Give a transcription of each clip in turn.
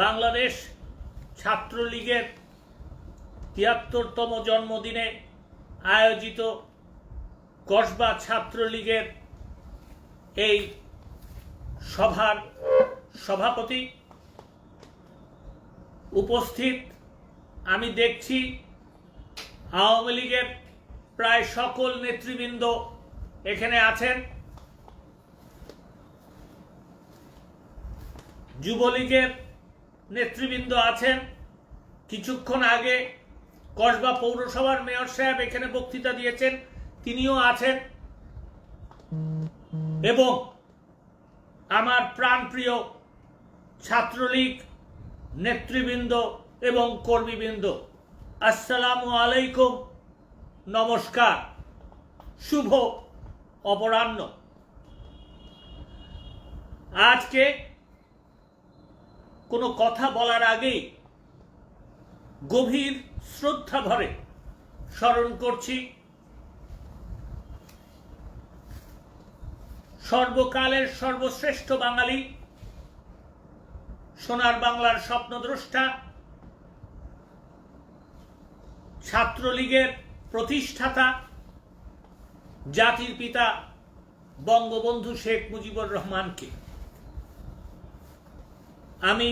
বাংলাদেশ ছাত্রলীগের তিয়াত্তরতম জন্মদিনে আয়োজিত কসবা ছাত্রলীগের এই সভার সভাপতি উপস্থিত। আমি দেখছি আওয়ামী লীগের প্রায় সকল নেতৃবৃন্দ এখানে আছেন। যুবলীগের নেতৃবৃন্দ আছেন। কিছুক্ষণ আগে কসবা পৌরসভার মেয়র সাহেব এখানে বক্তৃতা দিয়েছেন, তিনিও আছেন। এবং আমার প্রাণপ্রিয় ছাত্রলীগ নেতৃবৃন্দ এবং কর্মীবৃন্দ, আসসালামু আলাইকুম, নমস্কার, শুভ অপরাহ্ন। আজকে কোনো কথা বলার আগেই গভীর শ্রদ্ধা ভরে স্মরণ করছি। সর্বকালের সর্বশ্রেষ্ঠ বাঙালি, সোনার বাংলার স্বপ্নদ্রষ্টা, ছাত্রলীগের প্রতিষ্ঠাতা, জাতির পিতা বঙ্গবন্ধু শেখ মুজিবুর রহমানকে। আমি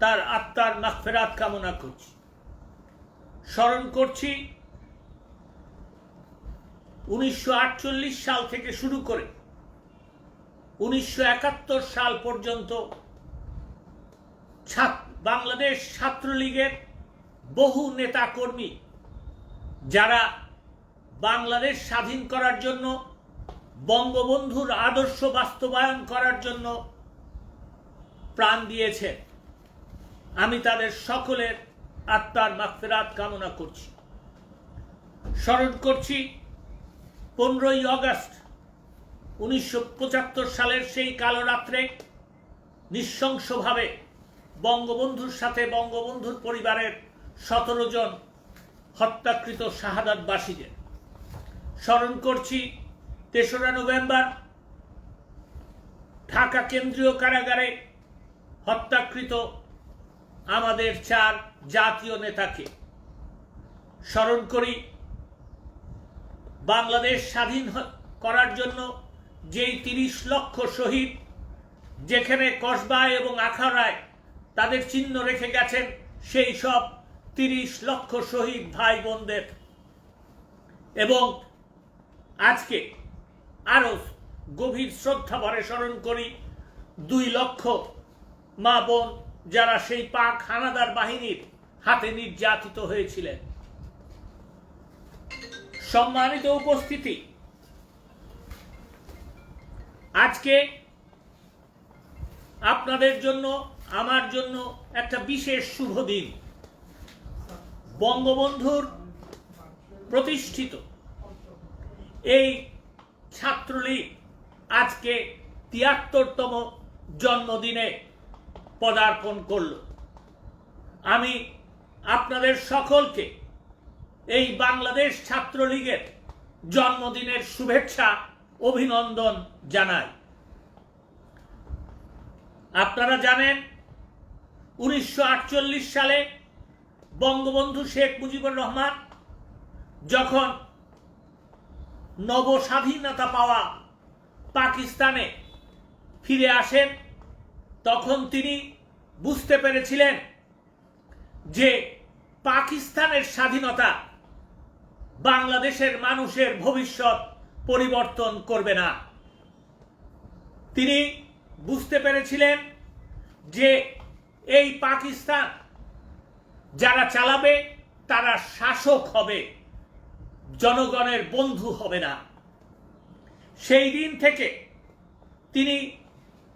তার আত্মার মাগফেরাত কামনা করছি। স্মরণ করছি, উনিশশো আটচল্লিশ সাল থেকে শুরু করে উনিশশো একাত্তর সাল পর্যন্ত বাংলাদেশ ছাত্রলীগের বহু নেতাকর্মী যারা বাংলাদেশ স্বাধীন করার জন্য বঙ্গবন্ধুর আদর্শ বাস্তবায়ন করার জন্য প্রাণ দিয়েছে। আমি তাদের সকলের আত্মার মাগফিরাত কামনা করছি। স্মরণ করছি, পনেরোই আগস্ট উনিশশো সালের সেই কালো রাত্রে নৃশংসভাবে বঙ্গবন্ধুর সাথে বঙ্গবন্ধুর পরিবারের সতেরো জন হত্যাকৃত শাহাদাতবাসীদের। স্মরণ করছি, তেসরা নভেম্বর ঢাকা কেন্দ্রীয় কারাগারে হত্যাকৃত আমাদের চার জাতীয় নেতাকে স্মরণ করি, বাংলাদেশ স্বাধীন করার জন্য যেই তিরিশ লক্ষ শহীদ যেখানে কসবায় এবং আখাড়ায় তাদের চিহ্ন রেখে গেছেন, সেই সব তিরিশ লক্ষ শহীদ ভাই বোনদের এবং আজকে আরও গভীর শ্রদ্ধা ভরে স্মরণ করি, দুই লক্ষ মা বোন যারা সেই পাক হানাদার বাহিনীর হাতে নির্যাতিত হয়েছিলেন। সম্মানিত উপস্থিতি। আজকে আপনাদের জন্য, আমার জন্য একটা বিশেষ শুভ দিন। বঙ্গবন্ধুর প্রতিষ্ঠিত এই ছাত্রলীগ আজকে তিয়াত্তরতম জন্মদিনে পদার্পণ করল। আমি আপনাদের সকলকে এই বাংলাদেশ ছাত্রলীগের জন্মদিনের শুভেচ্ছা, অভিনন্দন জানাই। আপনারা জানেন, উনিশশো আটচল্লিশ সালে বঙ্গবন্ধু শেখ মুজিবুর রহমান যখন নবস্বাধীনতা পাওয়া পাকিস্তানে ফিরে আসেন তখন তিনি বুঝতে পেরেছিলেন যে পাকিস্তানের স্বাধীনতা বাংলাদেশের মানুষের ভবিষ্যৎ পরিবর্তন করবে না। তিনি বুঝতে পেরেছিলেন যে এই পাকিস্তান যারা চালাবে, তারা শাসক হবে, জনগণের বন্ধু হবে না। সেই দিন থেকে তিনি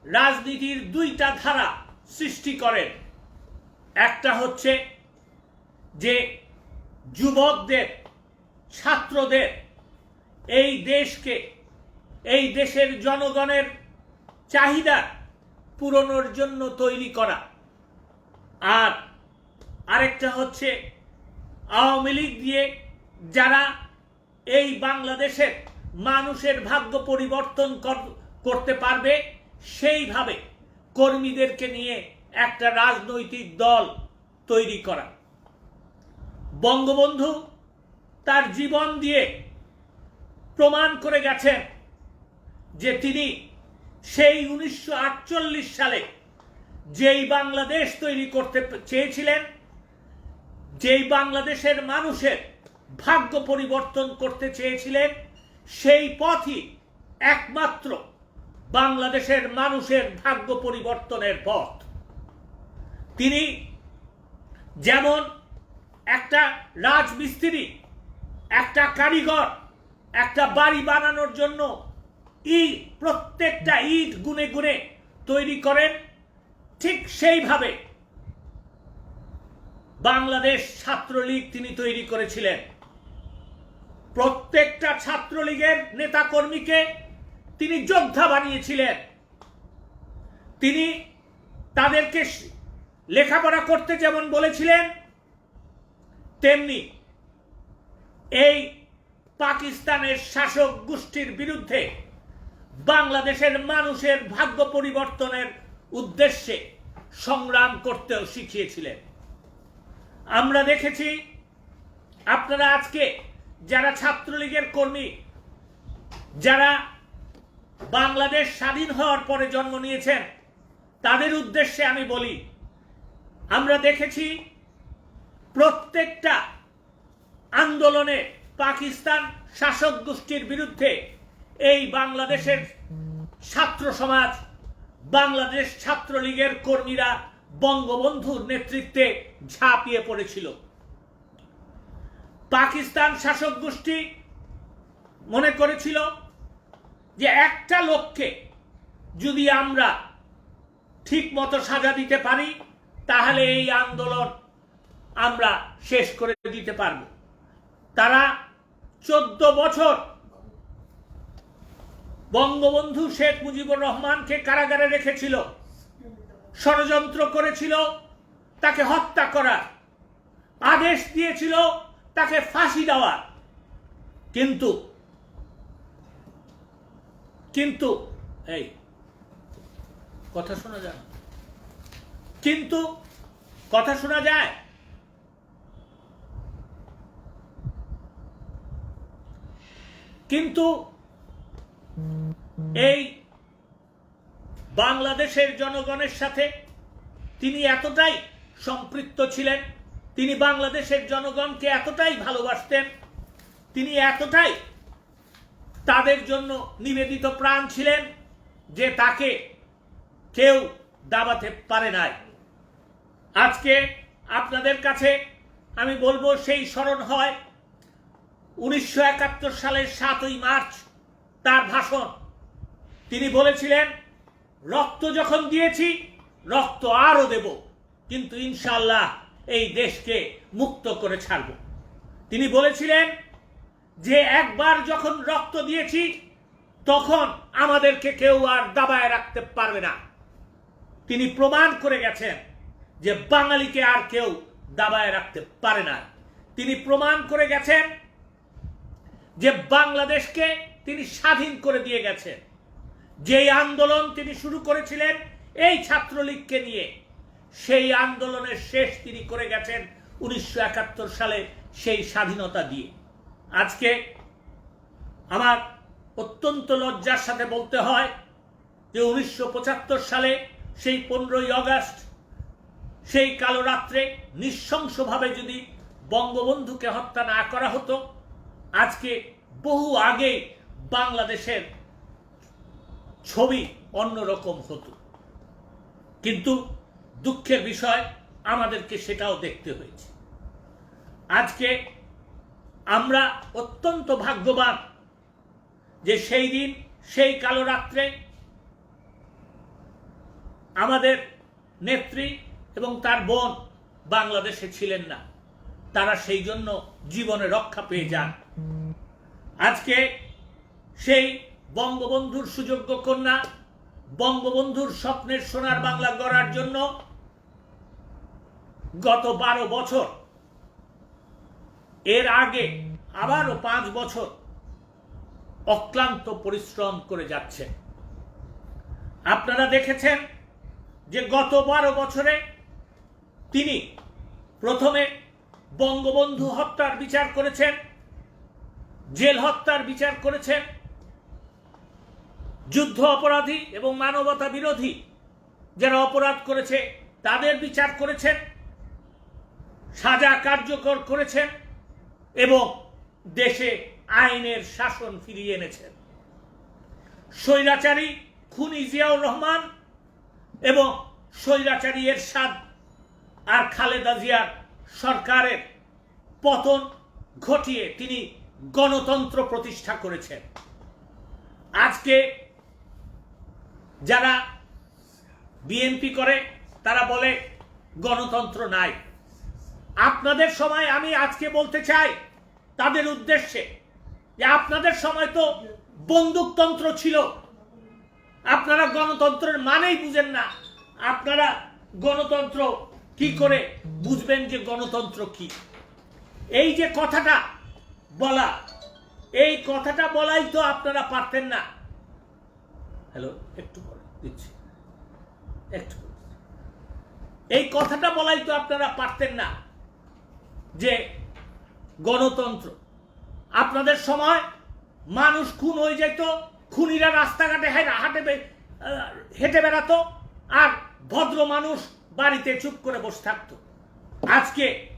রাজনীতির দুইটা ধারা সৃষ্টি করেন। একটা হচ্ছে যে যুবকদের, ছাত্রদের এই দেশকে, এই দেশের জনগণের চাহিদা পূরণের জন্য তৈরি করা। আর আরেকটা হচ্ছে আওয়ামী লীগ দিয়ে যারা এই বাংলাদেশের মানুষের ভাগ্য পরিবর্তন কর- করতে পারবে সেইভাবে কর্মীদেরকে নিয়ে একটা রাজনৈতিক দল তৈরি করা। বঙ্গবন্ধু তার জীবন দিয়ে প্রমাণ করে গেছেন যে তিনি সেই উনিশশো আটচল্লিশ সালে যেই বাংলাদেশ তৈরি করতে চেয়েছিলেন, যেই বাংলাদেশের মানুষের ভাগ্য পরিবর্তন করতে চেয়েছিলেন, সেই পথই একমাত্র বাংলাদেশের মানুষের ভাগ্য পরিবর্তনের পথ। তিনি যেমন একটা রাজমিস্ত্রি, একটা কারিগর, একটা বাড়ি বানানোর জন্য ইট প্রত্যেকটা ইট গুনে গুনে তৈরি করেন, ঠিক সেইভাবে বাংলাদেশ ছাত্রলীগ তিনি তৈরি করেছিলেন। প্রত্যেকটা ছাত্রলীগের নেতাকর্মীকে তিনি যোদ্ধা বানিয়েছিলেন। তিনি তাদেরকে লেখাপড়া করতে যেমন বলেছিলেন, তেমনি এই পাকিস্তানের শাসক গোষ্ঠীর বিরুদ্ধে বাংলাদেশের মানুষের ভাগ্য পরিবর্তনের উদ্দেশ্যে সংগ্রাম করতেও শিখিয়েছিলেন। আমরা দেখেছি, আপনারা আজকে যারা ছাত্রলীগের কর্মী, যারা বাংলাদেশ স্বাধীন হওয়ার পরে জন্ম নিয়েছেন। তাদের উদ্দেশ্যে আমি বলি, আমরা দেখেছি প্রত্যেকটা আন্দোলনে পাকিস্তান শাসক গোষ্ঠীর বিরুদ্ধে এই বাংলাদেশের ছাত্র সমাজ, বাংলাদেশ ছাত্রলীগের কর্মীরা বঙ্গবন্ধুর নেতৃত্বে ঝাঁপিয়ে পড়েছিল। পাকিস্তান শাসক গোষ্ঠী মনে করেছিল যে একটা লোককে যদি আমরা ঠিক মতো সাজা দিতে পারি, তাহলে এই আন্দোলন আমরা শেষ করে দিতে পারব। তারা চোদ্দ বছর বঙ্গবন্ধু শেখ মুজিবুর রহমানকে কারাগারে রেখেছিল, ষড়যন্ত্র করেছিল, তাকে হত্যা করার আদেশ দিয়েছিল, তাকে ফাঁসি দেওয়ার। কিন্তু কিন্তু, এই, কথা শোনা যায় কিন্তু, কথা শোনা যায়। কিন্তু, এই বাংলাদেশের জনগণের সাথে তিনি এতটাই সম্পৃক্ত ছিলেন, তিনি বাংলাদেশের জনগণকে এতটাই ভালোবাসতেন, তিনি এতটাই তাদের জন্য নিবেদিত প্রাণ ছিলেন যে তাকে কেউ দাবাতে পারে নাই। আজকে আপনাদের কাছে আমি বলব সেই স্মরণ হয় উনিশশো একাত্তর সালের সাতই মার্চ তার ভাষণ। তিনি বলেছিলেন, রক্ত যখন দিয়েছি, রক্ত আরও দেব, কিন্তু ইনশাল্লাহ এই দেশকে মুক্ত করে ছাড়ব। তিনি বলেছিলেন যে একবার যখন রক্ত দিয়েছি, তখন আমাদেরকে কেউ আর দাবায় রাখতে পারবে না। তিনি প্রমাণ করে গেছেন যে বাঙালিকে আর কেউ দাবায় রাখতে পারে না। তিনি প্রমাণ করে গেছেন যে বাংলাদেশকে তিনি স্বাধীন করে দিয়ে গেছেন। যেই আন্দোলন তিনি শুরু করেছিলেন, এই ছাত্রলীগকে নিয়ে, সেই আন্দোলনের শেষ তিনি করে গেছেন উনিশশো একাত্তর সালে সেই স্বাধীনতা দিয়ে। আজকে আমার অত্যন্ত লজ্জার সাথে বলতে হয় যে উনিশশো পঁচাত্তর সালে সেই পনেরোই আগস্ট সেই কালো রাত্রে নৃশংসভাবে যদি বঙ্গবন্ধুকে হত্যা না করা হতো, আজকে বহু আগে বাংলাদেশের ছবি অন্যরকম হতো। কিন্তু দুঃখের বিষয় আমাদেরকে সেটাও দেখতে হয়েছে। আজকে আমরা অত্যন্ত ভাগ্যবান যে সেই দিন, সেই কালো রাত্রে আমাদের নেত্রী এবং তার বোন বাংলাদেশে ছিলেন না। তারা সেই জন্য জীবনে রক্ষা পেয়ে যান। আজকে সেই বঙ্গবন্ধুর সুযোগ্য কন্যা, বঙ্গবন্ধুর স্বপ্নের সোনার বাংলা গড়ার জন্য গত বারো বছর এর আগে আবারও পাঁচ বছর অক্লান্ত পরিশ্রম করে যাচ্ছে। আপনারা দেখেছেন যে গত বারো বছরে তিনি প্রথমে বঙ্গবন্ধু হত্যার বিচার করেছেন, জেল হত্যার বিচার করেছেন, যুদ্ধ অপরাধী এবং মানবতা বিরোধী যারা অপরাধ করেছে তাদের বিচার করেছেন, সাজা কার্যকর করেছেন এবং দেশে আইনের শাসন ফিরিয়ে এনেছেন। স্বৈরাচারী খুনি জিয়াউর রহমান এবং স্বৈরাচারী এরশাদ আর খালেদা জিয়ার সরকারের পতন ঘটিয়ে তিনি গণতন্ত্র প্রতিষ্ঠা করেছেন। আজকে যারা বিএনপি করে, তারা বলে গণতন্ত্র নাই। আপনাদের সময় আমি আজকে বলতে চাই তাদের উদ্দেশ্যে যে আপনাদের সময় তো বন্দুকতন্ত্র ছিল। আপনারা গণতন্ত্রের মানেই বুঝেন না। আপনারা গণতন্ত্র কি করে বুঝবেন যে গণতন্ত্র কি? এই যে কথাটা বলা, এই কথাটা বলাই তো আপনারা পারতেন না। হ্যালো, একটু পরে দিচ্ছি। একটু। এই কথাটা বলাই তো আপনারা পারতেন না যে গণতন্ত্র। আপনাদের সময় মানুষ খুন হয়ে যেত, খুনিরা রাস্তাঘাটে হেঁটে হাঁটে বেড়াতো, আর ভদ্র মানুষ বাড়িতে চুপ করে বসে থাকতো। আজকে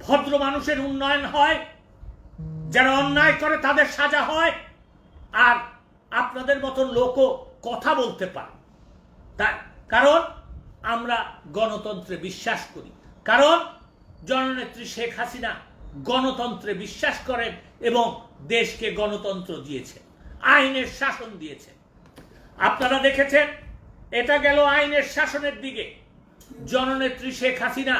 ভদ্র মানুষের উন্নয়ন হয়, যারা অন্যায় করে তাদের সাজা হয়, আর আপনাদের মতন লোকও কথা বলতে পারে। তাই কারণ আমরা গণতন্ত্রে বিশ্বাস করি। কারণ জননেত্রী শেখ হাসিনা গণতন্ত্রে বিশ্বাস করেন এবং দেশকে গণতন্ত্র দিয়েছে আইনের শাসন দিয়েছে আপনারা দেখেছেন, এটা গেল আইনের শাসনের দিকে। জননেত্রী শেখ হাসিনা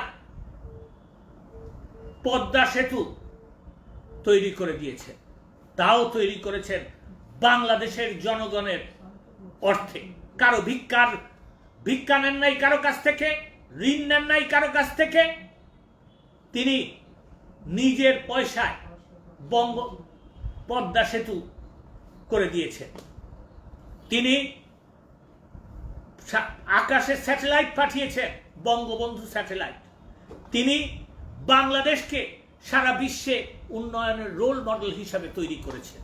পদ্মা সেতু তৈরি করে দিয়েছে তাও তৈরি করেছেন বাংলাদেশের জনগণের অর্থে। কারও ভিক্ষার, ভিক্ষা নেন নাই কারও কাছ থেকে, ঋণ নেন নাই কারও কাছ থেকে। তিনি নিজের পয়সায় বঙ্গ পদ্মা সেতু করে দিয়েছেন তিনি আকাশে স্যাটেলাইট পাঠিয়েছেন, বঙ্গবন্ধু স্যাটেলাইট। তিনি বাংলাদেশকে সারা বিশ্বে উন্নয়নের রোল মডেল হিসাবে তৈরি করেছেন।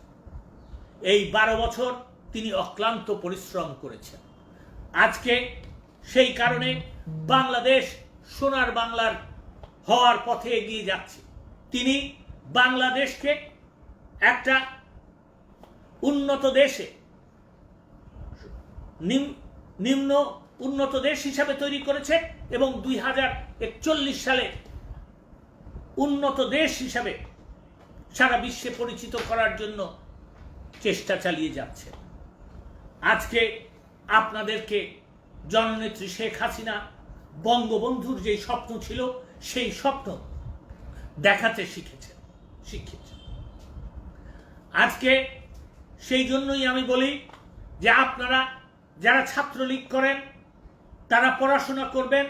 এই বারো বছর তিনি অক্লান্ত পরিশ্রম করেছেন। আজকে সেই কারণে বাংলাদেশ সোনার বাংলার হওয়ার পথে এগিয়ে যাচ্ছে। তিনি বাংলাদেশকে একটা উন্নত দেশে, নিম- নিম্ন উন্নত দেশ হিসাবে তৈরি করেছে এবং দুই হাজার একচল্লিশ সালে উন্নত দেশ হিসাবে সারা বিশ্বে পরিচিত করার জন্য চেষ্টা চালিয়ে যাচ্ছে। আজকে আপনাদেরকে জননেত্রী শেখ হাসিনা বঙ্গবন্ধুর যে স্বপ্ন ছিল, সেই স্বপ্ন দেখাতে শিখেছেন শিখেছেন। আজকে সেই জন্যই আমি বলি যে আপনারা যারা ছাত্রলীগ করেন, তারা পড়াশোনা করবেন,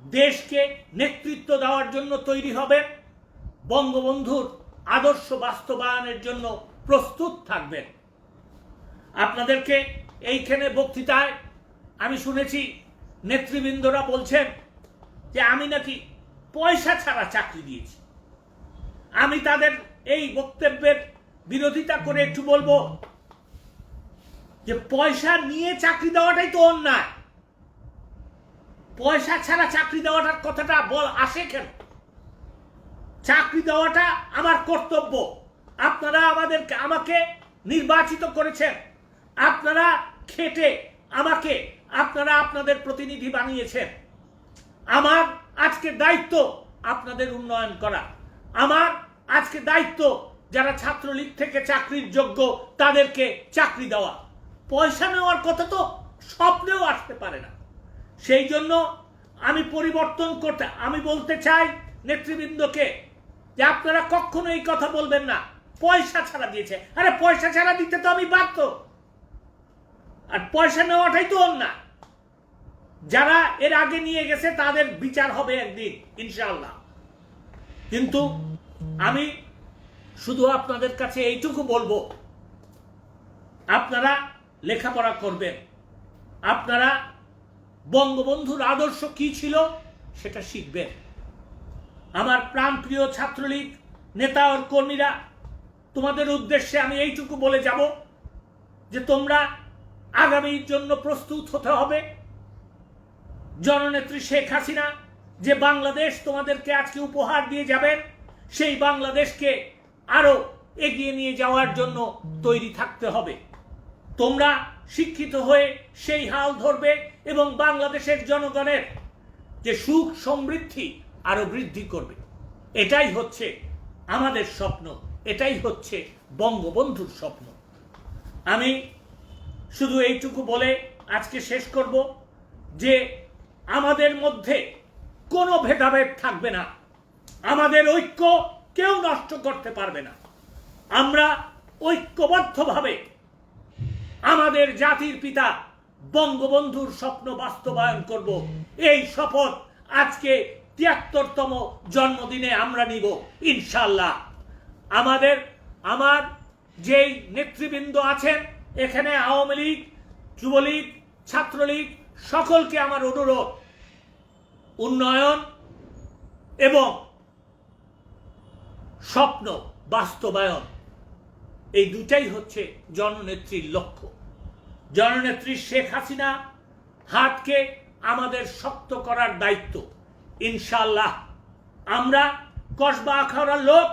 দেশকে নেতৃত্ব দেওয়ার জন্য তৈরি হবেন, বঙ্গবন্ধুর আদর্শ বাস্তবায়নের জন্য প্রস্তুত থাকবেন। আপনাদেরকে এইখানে বক্তৃতায় আমি শুনেছি, নেতৃবৃন্দরা বলছেন যে আমি নাকি পয়সা ছাড়া চাকরি দিয়েছি। আমি তাদের এই বক্তব্যের বিরোধিতা করে একটু বলব যে পয়সা নিয়ে চাকরি দেওয়াটাই তো অন্যায়। পয়সা ছাড়া চাকরি দেওয়াটার কথাটা বল আসে কেন? চাকরি দেওয়াটা আমার কর্তব্য। আপনারা আমাদেরকে, আমাকে নির্বাচিত করেছেন। আপনারা খেটে আমাকে, আপনারা আপনাদের প্রতিনিধি বানিয়েছেন। আমার আজকে দায়িত্ব আপনাদের উন্নয়ন করা। আমার আজকে দায়িত্ব যারা ছাত্রলীগ থেকে চাকরির যোগ্য, তাদেরকে চাকরি দেওয়া। পয়সা নেওয়ার কথা তো স্বপ্নেও আসতে পারে না। সেই জন্য আমি পরিবর্তন করতে, আমি বলতে চাই নেতৃবৃন্দকে যে আপনারা কখনো এই কথা বলবেন না। পয়সা ছাড়া দিয়েছে। আরে পয়সা ছাড়া দিতে তো আমি বাধ্য। আর পয়সা নেওয়াটাই তো না যারা এর আগে নিয়ে গেছে, তাদের বিচার হবে একদিন ইনশাল্লাহ কিন্তু আমি শুধু আপনাদের কাছে এইটুকু বলব। আপনারা লেখাপড়া করবেন। আপনারা বঙ্গবন্ধুর আদর্শ কি ছিল সেটা শিখবেন। আমার প্রাণপ্রিয় ছাত্রলীগ নেতা ও কর্মীরা, তোমাদের উদ্দেশ্যে আমি এইটুকু বলে যাব যে তোমরা আগামীর জন্য প্রস্তুত হতে হবে। জননেত্রী শেখ হাসিনা যে বাংলাদেশ তোমাদেরকে আজকে উপহার দিয়ে যাবেন সেই বাংলাদেশকে আরও এগিয়ে নিয়ে যাওয়ার জন্য তৈরি থাকতে হবে। তোমরা শিক্ষিত হয়ে সেই হাল ধরবে এবং বাংলাদেশের জনগণের যে সুখ সমৃদ্ধি আরও বৃদ্ধি করবে। এটাই হচ্ছে আমাদের স্বপ্ন, এটাই হচ্ছে বঙ্গবন্ধুর স্বপ্ন। আমি শুধু এইটুকু বলে আজকে শেষ করব যে আমাদের মধ্যে কোনো ভেদাভেদ থাকবে না। আমাদের ঐক্য কেউ নষ্ট করতে পারবে না। আমরা ঐক্যবদ্ধভাবে আমাদের জাতির পিতা বঙ্গবন্ধুর স্বপ্ন বাস্তবায়ন করব। এই শপথ আজকে তিয়াত্তরতম জন্মদিনে আমরা নিব ইনশাল্লাহ আমাদের, আমার যেই নেতৃবৃন্দ আছেন, এখানে আওয়ামী লীগ, যুবলীগ, ছাত্রলীগ, সকলকে আমার অনুরোধ, উন্নয়ন এবং স্বপ্ন, বাস্তবায়ন, এই দুটাই হচ্ছে জননেত্রীর লক্ষ্য। জননেত্রী শেখ হাসিনা হাতকে আমাদের শক্ত করার দায়িত্ব। ইনশাল্লাহ আমরা কসবা আখাউড়ার লোক,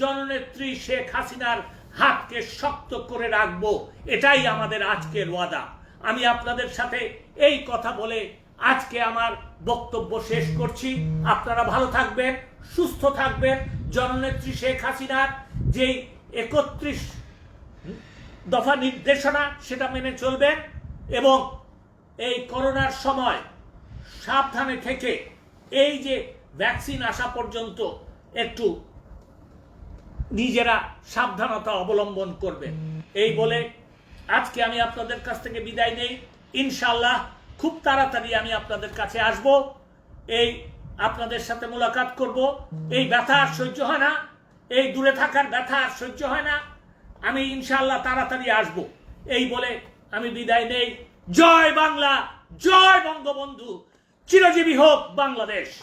জননেত্রী শেখ হাসিনার হাতকে শক্ত করে রাখব। এটাই আমাদের আজকের ওয়াদা। আমি আপনাদের সাথে এই কথা বলে আজকে আমার বক্তব্য শেষ করছি। আপনারা ভালো থাকবেন, সুস্থ থাকবেন। জননেত্রী শেখ হাসিনার যেই একত্রিশ দফা নির্দেশনা, সেটা মেনে চলবেন এবং এই করোনার সময় সাবধানে থেকে এই যে ভ্যাকসিন আসা পর্যন্ত একটু নিজেরা সাবধানতা অবলম্বন করবেন এই বলে আজকে আমি আপনাদের কাছ থেকে বিদায় নেই। ইনশাল্লাহ খুব তাড়াতাড়ি আমি আপনাদের কাছে আসব। এই আপনাদের সাথে মোলাকাত করব। এই ব্যথা আর সহ্য হয় না। এই দূরে থাকার ব্যথা আর সহ্য হয় না। আমি ইনশাল্লাহ তাড়াতাড়ি আসব। এই বলে আমি বিদায় নেই। জয় বাংলা, জয় বঙ্গবন্ধু। চিরজীবী হোক বাংলাদেশ।